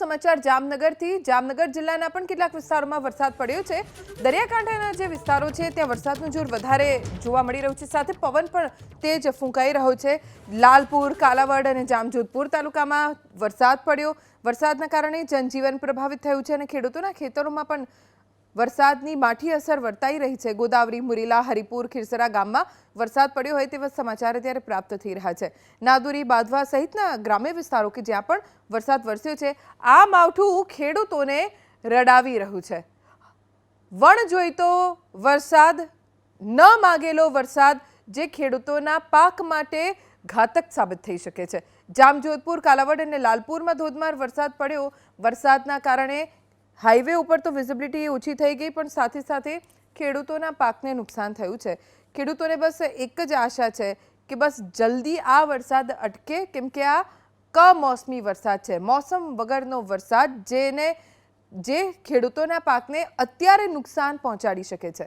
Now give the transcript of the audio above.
સમાચાર જામનગરથી. જામનગર જિલ્લાના પણ કેટલાક વિસ્તારોમાં વરસાદ પડ્યો છે. દરિયાકાંઠાના જે વિસ્તારો છે, ત્યાં વરસાદનું જોર વધારે જોવા મળી રહ્યું છે. સાથે પવન પણ તેજ ફૂંકાઈ રહ્યો છે. લાલપુર, કાલાવડ અને જામજોધપુર તાલુકામાં વરસાદ પડ્યો. વરસાદના કારણે જનજીવન પ્રભાવિત થયું છે અને ખેડૂતોના ખેતરોમાં પણ વરસાદની માઠી અસર વર્તાઈ રહી છે. ગોદાવરી, મુરીલા, હરિપુર, ખીરસરા ગામમાં વરસાદ પડ્યો હોય તેવા સમાચાર અત્યારે પ્રાપ્ત થઈ રહ્યા છે. નાદુરી, બાંધવા સહિતના ગ્રામ્ય વિસ્તારો કે જ્યાં પણ વરસાદ વરસ્યો છે, આ માવઠું ખેડૂતોને રડાવી રહ્યું છે. વણ જોઈતો વરસાદ, ન માગેલો વરસાદ જે ખેડૂતોના પાક માટે ઘાતક સાબિત થઈ શકે છે. જામજોધપુર, કાલાવડ અને લાલપુરમાં ધોધમાર વરસાદ પડ્યો. વરસાદના કારણે હાઈવે ઉપર તો વિઝિબિલિટી ઓછી થઈ ગઈ, પણ સાથે સાથે ખેડૂતોના પાકને નુકસાન થયું છે. ખેડૂતોને બસ એક જ આશા છે કે બસ જલ્દી આ વરસાદ અટકે, કેમ કે આ કમોસમી વરસાદ છે. મોસમ વગરનો વરસાદ જેને, જે ખેડૂતોના પાકને અત્યારે નુકસાન પહોંચાડી શકે છે.